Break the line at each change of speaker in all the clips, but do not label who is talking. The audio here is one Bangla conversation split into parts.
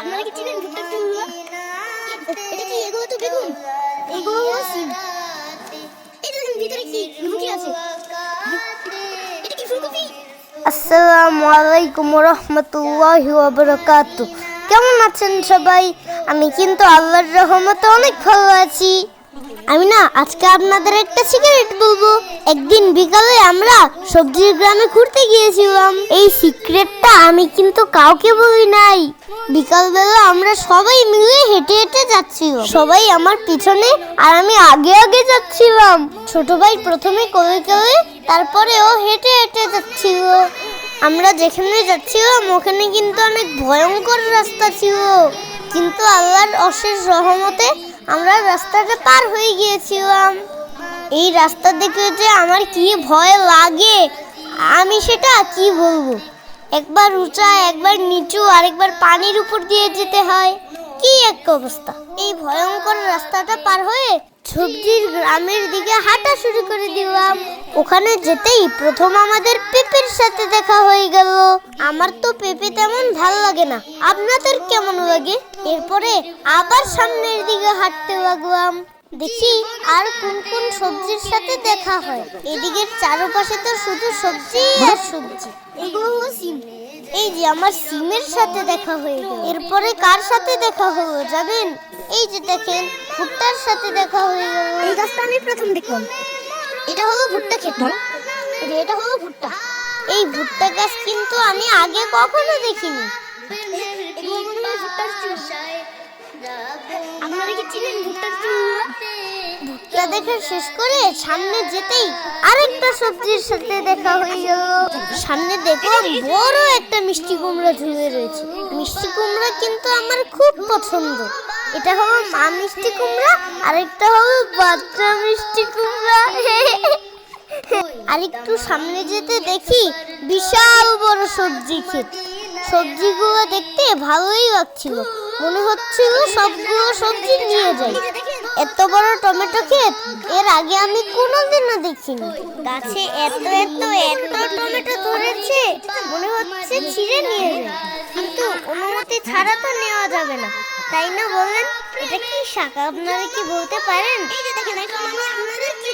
আপনারা কি চিনেন চুলগুলো এটা কি এগো তো বেগুন? এগো এই ভিতরে কি আছে? এটা কি ফুলকপি?
আসসালামু আলাইকুম রহমতুল্লাহি ওয়াবারাকাতু কেমন আছেন সবাই? আমি কিন্তু আল্লাহর রহমতে অনেক ভালো আছি। আমি না আজকে আপনাদের একটা সিগারেট বলব। একদিন বিকালে আমরা সবজির গ্রামে ঘুরতে গিয়েছিলাম। এই সিক্রেটটা আমি কিন্তু কাউকে বলি নাই। বিকালবেলা আমরা সবাই মিলে হেঁটে হেঁটে যাচ্ছিলাম। সবাই আমার পিছনে আর আমি আগে আগে যাচ্ছিলাম। ছোট ভাই প্রথমে কোলে কোলে তারপরে ও হেঁটে হেঁটে যাচ্ছিল। আমরা যেখানে যাচ্ছিলাম, ওখানে কিন্তু অনেক ভয়ঙ্কর রাস্তা ছিল। কিন্তু আল্লাহর অশেষ রহমতে আমরা রাস্তাটা পার হয়ে গিয়েছিলাম। এই রাস্তা দেখে যে আমার কি ভয় লাগে, আমি সেটা কি বলব? একবার উঁচা, একবার নিচু, আরেকবার পানির উপর দিয়ে যেতে হয়। কি এক অবস্থা? এই ভয়ঙ্কর রাস্তাটা পার হয়ে সবজির গ্রামের দিকে হাঁটা শুরু করে দিলাম। ওখানে যেতেই প্রথম আমাদের পেঁপের সাথে দেখা হয়ে গেল। আমার তো পেঁপে তেমন ভালো লাগে না। আপনাদের কেমন লাগে? এরপরে আবার সামনের দিকে হাঁটতে লাগলাম। দেখি আর কোন কোন সবজির সাথে দেখা হয়। এদিকের চারপাশে তো শুধু সবজি আর সবজি।
এগুলো হলো সিম।
এই যে আমার সিমের সাথে দেখা হয়ে গেল। এরপরে কার সাথে দেখা হলো জানেন? এই যে দেখেন, ভুট্টার সাথে দেখা হয়ে গেল।
এই গাছটা আমি প্রথম দেখলাম। এটা হলো ভুট্টা ক্ষেত এই এটা হলো ভুট্টা।
এই ভুট্টা গাছ কিন্তু আমি আগে কখনো দেখিনি।
আপনারা কি চিনেন
ভুট্টা দেখা শেষ করে সামনে যেতেই আরেকটা সবজির সাথে দেখা হয়ে গেল সামনে দেখলাম বড় একটা মিষ্টি কুমড়া ঝুলে রয়েছে। মিষ্টি কুমড়া কিন্তু আমার খুব পছন্দ। এটা হলো মা মিষ্টি কুমড়া, আরেকটা হলো বাচ্চা মিষ্টি কুমড়া। আরেকটু সামনে যেতে দেখি বিশাল বড় সবজি ক্ষেত। সবজিগুলো দেখতে ভালোই লাগছিল। মনে হচ্ছিল সবগুলো সবজি নিয়ে যাই। এত বড় টমেটো ক্ষেত, এর আগে আমি কোনোদিনও দেখিনি। গাছে এত এত এত টমেটো ধরেছে। মনে হচ্ছে ছিঁড়ে নিয়ে যায় কিন্তু অনুমতি ছাড়া তো নেওয়া যাবে না। তাই না বলেন এটা কি শাক? আপনারা কি বলতে পারেন?
এই যে দেখেন আপনাদের কি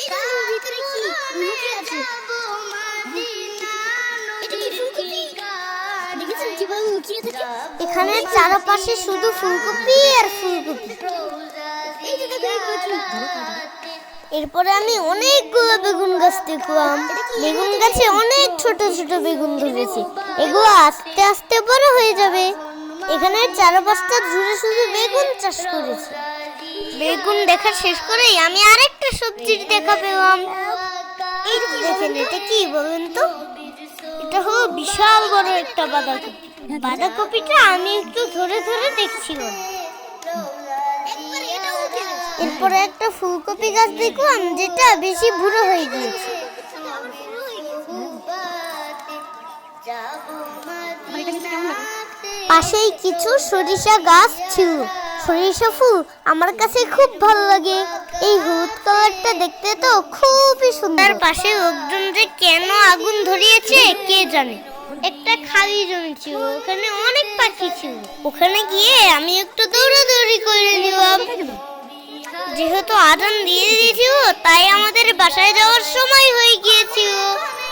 এই ভিতরে কি আছে? থাকে
এখানে চারপাশে শুধু ফুলকপি আর ফুলকপি।
এই যে দেখেন কচু
এরপরে আমি অনেকগুলো বেগুন গাছ দেখলাম। বেগুন গাছে অনেক ছোট ছোট বেগুন ধরেছে। এগুলো আস্তে আস্তে বড় হয়ে যাবে। এখানে চারপাশটা জুড়ে শুধু বেগুন চাষ করেছে। বেগুন দেখা শেষ করেই আমি আরেকটা সবজির দেখা পেলাম। এই দেখেন, এটা কি বলুন তো? এটা হলো বিশাল বড় একটা বাঁধাকপি। বাঁধাকপিটা আমি একটু ধরে ধরে দেখছিলাম। এরপরে একটা ফুলকপি গাছ দেখলাম, যেটা বেশি বুড়ো হয়ে গিয়েছে। পাশেই কিছু সরিষা গাছ ছিল। সরিষা ফুল আমার কাছে খুব ভালো লাগে। এই হলুদ কালারটা দেখতে তো খুবই সুন্দর। পাশে লোকজন যে কেন আগুন ধরিয়েছে, কে জানে? একটা খালি জমি ছিল, ওখানে অনেক পাখি ছিল। ওখানে গিয়ে আমি একটু দৌড়াদৌড়ি করে নিলাম। যেহেতু আদান দিয়ে দিয়েছিল, তাই আমাদের বাসায় যাওয়ার সময় হয়ে গিয়েছিল।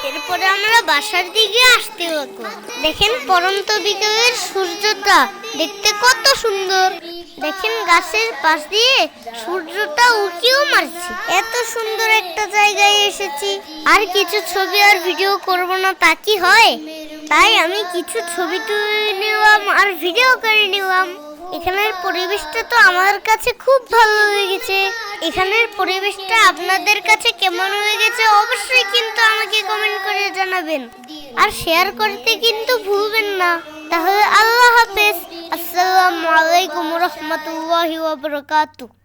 এরপরে আমরা বাসার দিকে আসতে লাগলাম দেখেন পরন্ত বিকেলের সূর্যটা দেখতে কত সুন্দর। দেখেন গাছের পাশ দিয়ে সূর্যটা উঁকিও মারছে। এত সুন্দর একটা জায়গায় এসেছি। আর কিছু ছবি আর ভিডিও করব না, তা কি হয়? তাই আমি কিছু ছবি তুলে নিলাম আর ভিডিও করে নিলাম। এখানের পরিবেশটা তো আমার কাছে খুব ভালো লেগেছে এখানের পরিবেশটা আপনাদের কাছে কেমন হয়ে গেছে অবশ্যই কিন্তু আমাকে কমেন্ট করে জানাবেন। আর শেয়ার করতে কিন্তু ভুলবেন না। তাহলে আল্লাহ হাফেজ। আসসালামু আলাইকুম রহমতুল্লাহি ওয়া বারাকাতুহু।